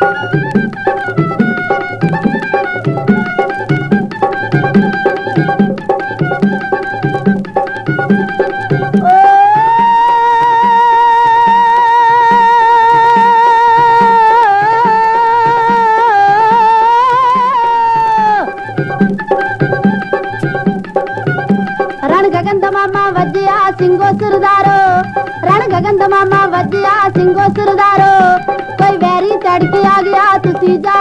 ਰਣ ਗਗਨ ਦਾ ਮਾਮਾ ਵੱਜਿਆ ਸਿੰਘੋ ਸਰਦਾਰੋ ਰਣ ਗਗਨ ਆ ਗਿਆ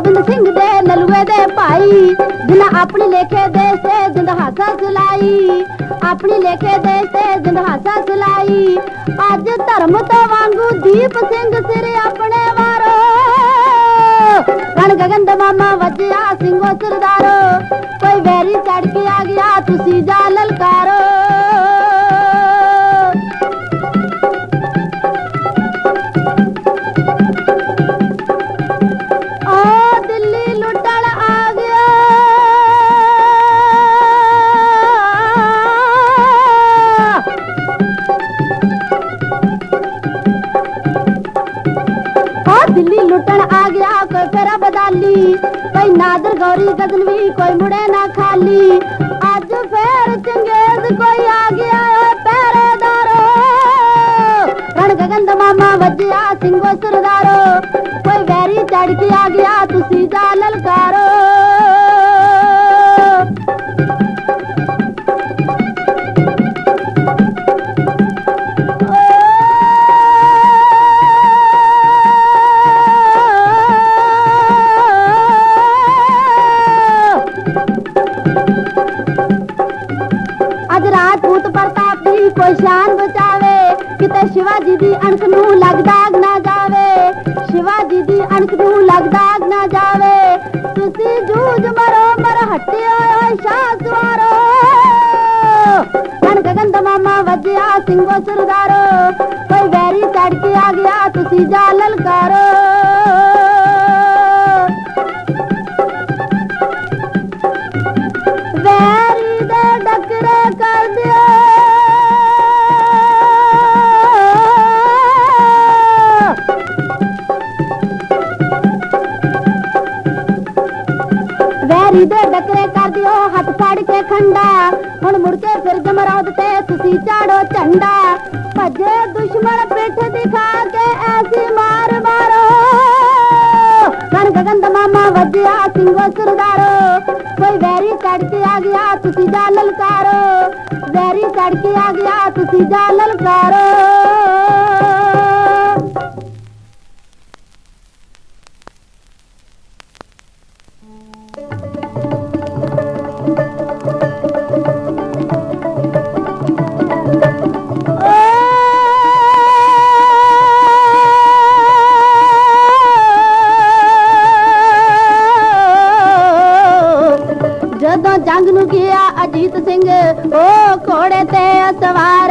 ਗੋਬਿੰਦ ਸਿੰਘ ਦੇ ਲਲੂਏ ਦੇ ਭਾਈ, ਜਿਨ੍ਹਾਂ ਆਪਣੀ ਲੇਖੇ ਦੇਸ਼ ਤੇ ਜਿੰਦ ਹਾਸਾ ਚਲਾਈ ਆਪਣੀ ਲੇਖੇ ਦੇਸ਼ ਤੇ ਜਿੰਦ ਹਾਸਾ ਚਲਾਈ ਅੱਜ ਧਰਮ ਤੋਂ ਵਾਂਗੂ ਦੀਪ ਸਿੰਘ ਸਿਰ ਆਪਣੇ ਵਾਰੋ। ਰਣ ਗਗਨ ਦਾ ਮਾਮਾ ਵੱਜਿਆ ਸਿੰਘੋ ਸਰਦਾਰੋ। ਕੋਈ ਵੈਰੀ ਚੜ ਕੇ ਆ ਗਿਆ, ਤੁਸੀਂ ਜਾ ਲਲਕਾਰ। ਕੋਈ ਨਾਦਰ ਗੌਰੀ ਗਜ਼ਨਵੀ ਕੋਈ ਮੁੜੇ ਨਾ ਖਾਲੀ। ਅਣਖ ਨੂੰ ਲੱਗਦਾ ਨਾ ਜਾਵੇ। ਸ਼ਿਵਾਜੀ ਦੀ ਅਣਖ ਨੂੰ ਲੱਗਦਾ ਨਾ ਜਾਵੇ। ਤੁਸੀਂ ਜੂਝ ਮਰੋ, ਮਰ ਹਟਿਓ ਓਏ ਸ਼ਾਹ ਸਵਾਰੋ। ਰਣ ਗਗਨ ਮਾਮਾ ਵੱਜਿਆ ਸਿੰਘੋ ਸਰਦਾਰੋ। ਕੋਈ ਵੈਰੀ ਚੜ ਕੇ ਆ ਗਿਆ, ਤੁਸੀਂ ਜਾ ਲਲਕਾਰੋ। ਵੈਰੀ ਦੇ ਡਕਰੇ ਕਰ ਦਿਓ ਹੱਥ ਫੜ ਕੇ ਖੰਡਾ। ਹੁਣ ਮੁੜ ਕੇ ਫਿਰ ਜਮਰਾਦ ਤੇ ਤੁਸੀਂ ਚਾੜੋ ਝੰਡਾ। ਭੱਜੇ ਦੁਸ਼ਮਣ ਪਿੱਠ ਦਿਖਾ ਕੇ ਐਸੀ ਮਾਰ ਮਾਰੋ। ਰਣ ਗਗਨ ਦਾ ਮਾਮਾ ਵੱਜਿਆ ਸਿੰਘੋ ਸਰਦਾਰੋ। ਕੋਈ ਵੈਰੀ ਚੜ ਕੇ ਆ ਗਿਆ, ਤੁਸੀਂ ਜਾ ਲਲਕਾਰੋ। ਵੈਰੀ ਚੜ ਕੇ ਆ ਗਿਆ, ਤੁਸੀਂ ਜਾ ਲਲਕਾਰੋ। ਸਵਾਰ,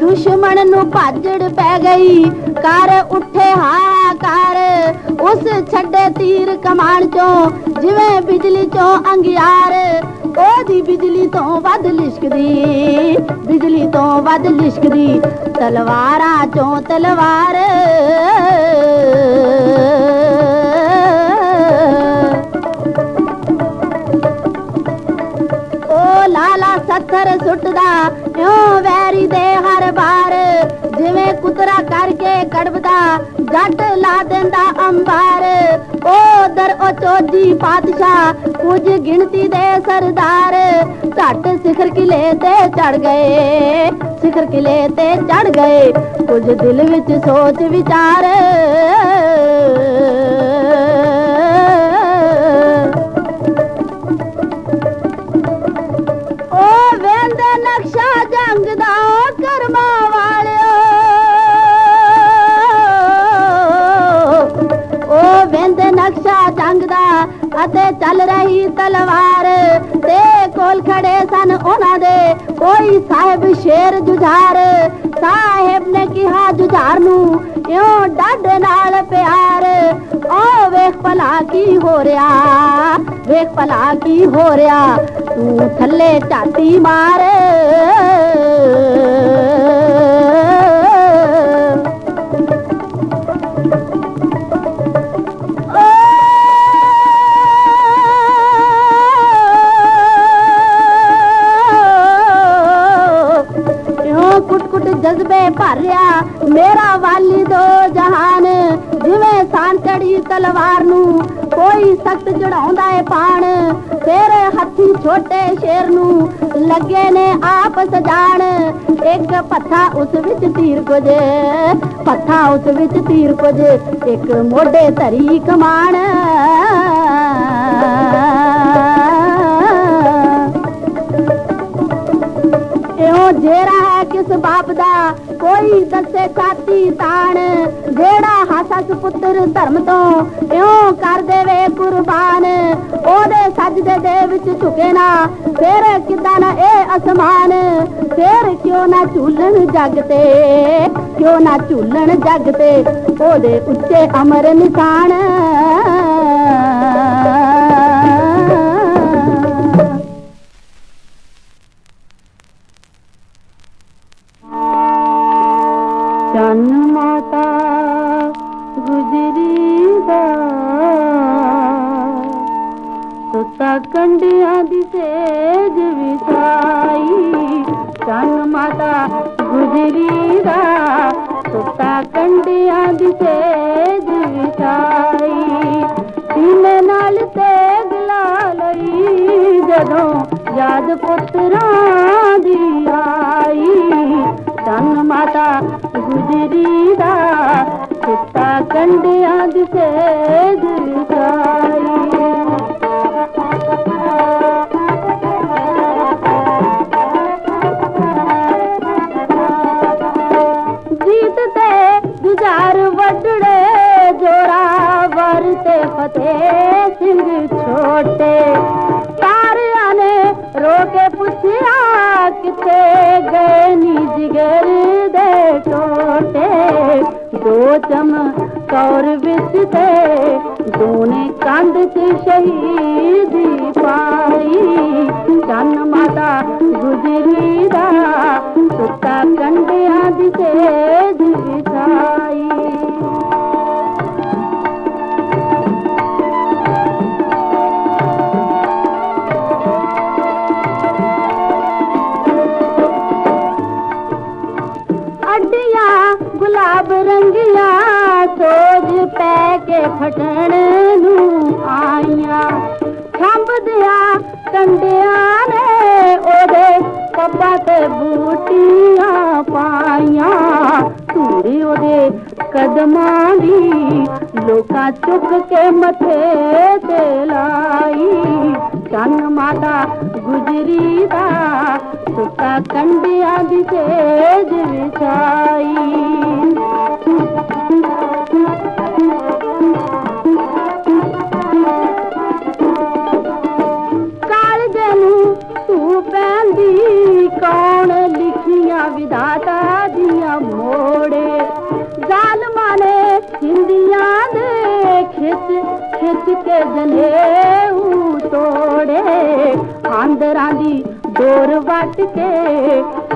ਦੁਸ਼ਮਣ ਨੂੰ ਭਾਜੜ ਪੈ ਗਈ ਕਰ ਉੱਠੇ ਹਾਕਾਰ ਉਸ ਛੱਡੇ ਤੀਰ ਕਮਾਨ ਚੋਂ, ਜਿਵੇਂ ਬਿਜਲੀ ਚੋਂ ਅੰਗਿਆਰ। ਉਹਦੀ ਬਿਜਲੀ ਤੋਂ ਵੱਧ ਲਿਸ਼ਕਦੀ, ਬਿਜਲੀ ਤੋਂ ਵੱਧ ਲਿਸ਼ਕਦੀ, ਤਲਵਾਰਾਂ ਚੋਂ ਤਲਵਾਰ। ਸੱਥਰ ਸੁੱਟਦਾ ਓ ਵੈਰੀ ਦੇ ਹਰ ਬਾਰ ਜਿਵੇਂ ਕੁਤਰਾ ਕਰਕੇ ਕੜਵਦਾ, ਜੱਟ ਲਾ ਦਿੰਦਾ ਅੰਬਾਰ। ਓ ਦਰ ਓ ਚੋਜੀ ਪਾਤਸ਼ਾਹ, ਕੁਝ ਗਿਣਤੀ ਦੇ ਸਰਦਾਰ। ਝੱਟ ਸਿਖਰ ਕਿਲੇ ਤੇ ਚੜ ਗਏ, ਸਿਖਰ ਕਿਲੇ ਤੇ ਚੜ ਗਏ। ਕੁਝ ਦਿਲ ਵਿੱਚ ਸੋਚ ਵਿਚਾਰ ਸ਼ੇਰ ਜੁਝਾਰ, ਸਾਹਿਬ ਨੇ ਕਿਹਾ ਜੁਝਾਰ ਨੂੰ, ਇਉਂ ਡੱਡ ਨਾਲ ਪਿਆਰ। ਓ ਵੇਖ ਭਲਾ ਕੀ ਹੋ ਰਿਹਾ, ਵੇਖ ਭਲਾ ਕੀ ਹੋ ਰਿਹਾ, ਤੂੰ ਥੱਲੇ ਝਾਤੀ ਮਾਰ। ਕੁੱਟ ਭਰਿਆ। ਮੇਰਾ ਵਾਲੀ ਦੋ ਜਹਾਨ, ਜਿਵੇਂ ਸਾਨ ਚੜੀ ਤਲਵਾਰ ਨੂੰ ਕੋਈ ਸਖਤ ਚੜਾਉਂਦਾ ਏ ਪਾਣ। ਤੇਰੇ ਹੱਥੀ ਛੋਟੇ ਸ਼ੇਰ ਨੂੰ ਲੱਗੇ ਨੇ ਆਪ ਸਜਾਣ। ਇੱਕ ਪੱਥਾ ਉਸ ਵਿੱਚ ਤੀਰ ਕੁਝ ਪੱਥਾ ਉਸ ਵਿੱਚ ਤੀਰ ਕੁਝ ਇੱਕ ਮੋਢੇ ਧਰੀ ਕਮਾਣ। ਇਉਂ ਜੇਰਾ ਹੈ ਕਿਸ ਬਾਪ ਦਾ? ਕੋਈ ਦੱਸੇ ਸਾਥੀ ਤਾਣ ਜਿਹੜਾ ਹਾਸਾ ਸੁਪੁੱਤਰ ਧਰਮ ਤੋਂ ਇਉਂ ਕਰ ਦੇਵੇ ਕੁਰਬਾਨ, ਉਹਦੇ ਸਜਦੇ ਦੇ ਵਿੱਚ ਝੁਕੇ ਨਾ। ਫੇਰ ਕਿਦਾਂ ਨਾ ਇਹ ਅਸਮਾਨ? ਫੇਰ ਕਿਉਂ ਨਾ ਝੂਲਣ ਜਗ ਤੇ? ਕਿਉਂ ਨਾ ਝੂਲਣ ਜਗ ਤੇ? ਉਹਦੇ ਉੱਚੇ ਅਮਰ ਨਿਸ਼ਾਨ। ਕੰਡਿਆਂ ਦੀ ਚੰਨ ਮਾਤਾ ਗੁਜਰੀ ਦਾ ਸੁੱਤਾ ਕੰਡਿਆਂ ਦੀ ਸੇਜ ਵਿਛਾਈ। ਸੀਨੇ ਨਾਲ ਤੇਗ ਲਾ ਲਈ ਜਦੋਂ ਯਾਦ ਪੁੱਤਰਾਂ ਦੀ ਆਈ। ਚੰਨ ਮਾਤਾ ਗੁਜਰੀ ਦਾ ਸੁੱਤਾ ਕੰਡਿਆਂ ਦੀ ਸੇਜ दे टोटे दो चम कौर बिच दे दोने कंध च शहीद पाई। चन माता गुजरी दा सुता कंडिया दिखे दिखाई ਫਟਣ ਨੂੰ ਆਈਆਂ। ਛੰਬਦਿਆਂ ਕੰਡਿਆਂ ਨੇ ਉਹਦੇ ਪੱਪਾ ਤੇ ਬੂਟੀਆਂ ਪਾਈਆਂ। ਧੂੜੀ ਉਹਦੇ ਕਦਮਾਂ ਦੀ ਲੋਕਾਂ ਚੁੱਕ ਕੇ ਮੱਥੇ ਤੇ ਲਾਈ। ਚੰਨ ਮਾਤਾ ਗੁਜਰੀ ਦਾ ਸੁੱਤਾ ਕੰਡਿਆਂ ਦੀ ਸੇਜ ਵਿਛਾਈ। ਕੇ ਜਨੇਊ ਤੋੜੇ, ਆਂਦਰਾਂ ਦੀ ਡੋਰ ਵੱਟ ਕੇ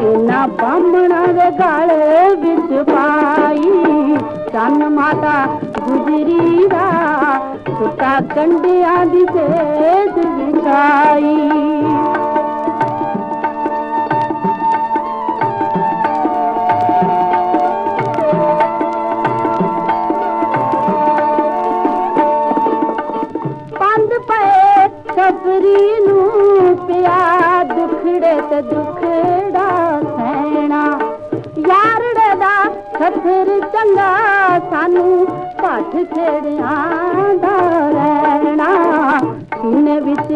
ਇਹਨਾਂ ਬਾਹਮਣਾਂ ਦੇ ਗਲ ਵਿੱਚ ਪਾਈ। ਚੰਨ ਮਾਤਾ ਗੁਜਰੀ ਦਾ ਸੁੱਤਾ ਕੰਡਿਆਂ ਦੀ ਸੇਜ ਵਿਛਾਈ। ਸੀਨੇ ਵਿੱਚ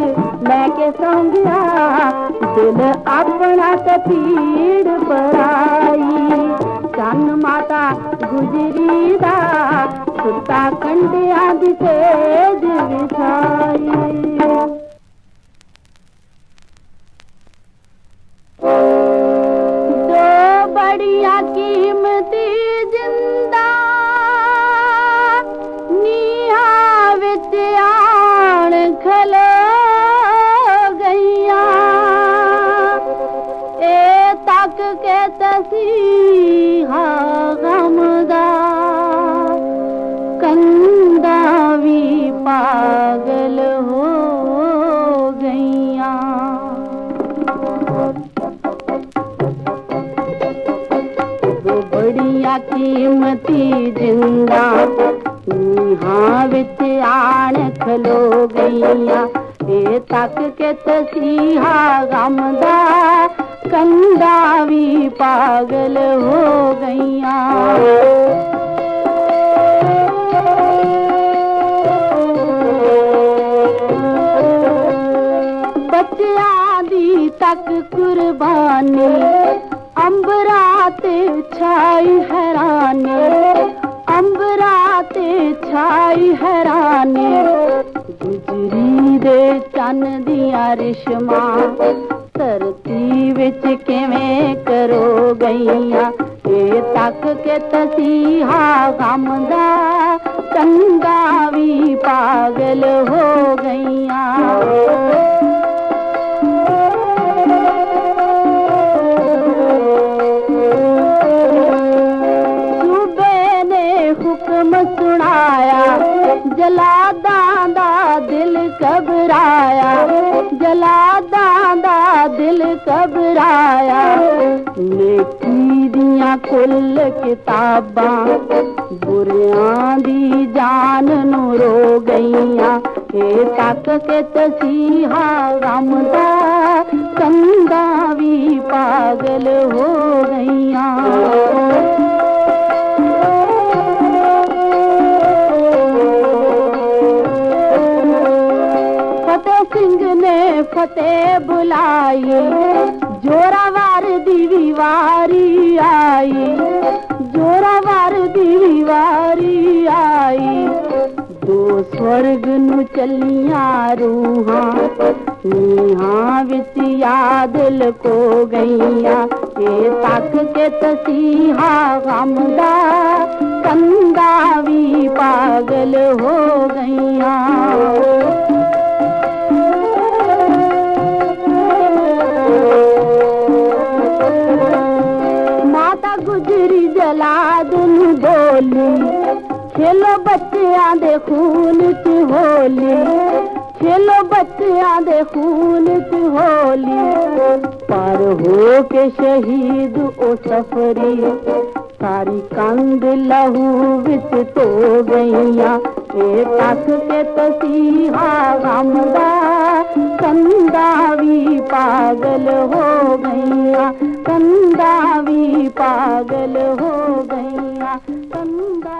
ਲੈ ਕੇ ਸੌਂ ਗਿਆ ਦਿਲ ਆਪਣਾ ਤੇ ਪੀੜ ਪਰਾਈ ਚੰਨ ਮਾਤਾ ਗੁਜਰੀ ਦਾ, ਸੁੱਤਾ ਕੰਡਿਆਂ ਦੀ ਤੇਜ ਵਿਛਾਈ। मती जिंदण खलो गक गमदा कंदा भी पागल हो गईया। बच्चा दी तक कुर्बानी अंबरा ਛਾਈ ਹੈਰਾਨੀ, ਅੰਬਰਾਂ ਤੇ ਛਾਈ ਹੈਰਾਨੀ, ਗੁਜਰੀ ਦੇ ਚੰਨ ਦੀਆਂ ਰਿਸ਼ਮਾਂ, ਧਰਤੀ ਵਿੱਚ ਕਿਵੇਂ ਕਰੋ ਗਈਆਂ? ਇਹ ਤੱਕ ਕੇ ਤਸੀਹਾ ਗਮ ਦਾ ਕੰਗਾ ਵੀ ਪਾਗਲ ਹੋ ਗਈਆਂ। ਜਲਾਦਾਂ ਦਾ ਦਿਲ ਘਬਰਾਇਆ, ਜਲਾਦਾਂ ਦਾ ਦਿਲ ਘਬਰਾਇਆ। ਨੇਕੀ ਦੀਆਂ ਕੁੱਲ ਕਿਤਾਬਾਂ, ਬੁਰਿਆਂ ਦੀ ਜਾਨ ਨੂੰ ਰੋ ਗਈਆਂ। ਇਹ ਤੱਕ ਕੇ ਤਸੀਹਾ ਗਮ ਦਾ ਕੰਦਾ ਵੀ ਪਾਗਲ ਹੋ ਗਈਆਂ। ਫਤਿਹ ਬੁਲਾਈ ਜੋਰਾਵਰ ਦੀ ਵੀ ਵਾਰੀ ਆਈ ਜੋਰਾਵਰ ਦੀ ਵੀ ਵਾਰੀ ਆਈ। ਦੋ ਸਵਰਗ ਨੂੰ ਚੱਲੀਆਂ ਰੂਹਾਂ, ਨੀਹਾਂ ਵਿੱਚ ਯਾਦ ਲਕੋ ਗਈਆਂ। ਇਹ ਤੱਕ ਕੇ ਤਸੀਹਾ ਗਮ ਦਾ ਕੰਦਾ ਵੀ ਪਾਗਲ ਹੋ ਬੱਚਿਆਂ ਦੇ ਖੂਨ 'ਚ ਹੋਲੀ। ਖੇਲੋ ਬੱਚਿਆਂ ਦੇ ਖੂਨ 'ਚ ਹੋਲੀ। ਪਰ ਹੋ ਕੇ ਸ਼ਹੀਦ ਉਹ ਸਫਰੀ। ਸਾਰੀ ਕੰਧ ਲਹੂ ਵਿੱਚ ਧੋ ਗਈਆਂ। ਇਹ ਤੱਕ ਕੇ ਤਸੀਹਾ ਗਮ ਦਾ ਕੰਦਾ ਵੀ ਪਾਗਲ ਹੋ ਗਈਆਂ। ਕੰਦਾ ਵੀ ਪਾਗਲ ਹੋ ਗਈਆਂ। ਕੰਦਾ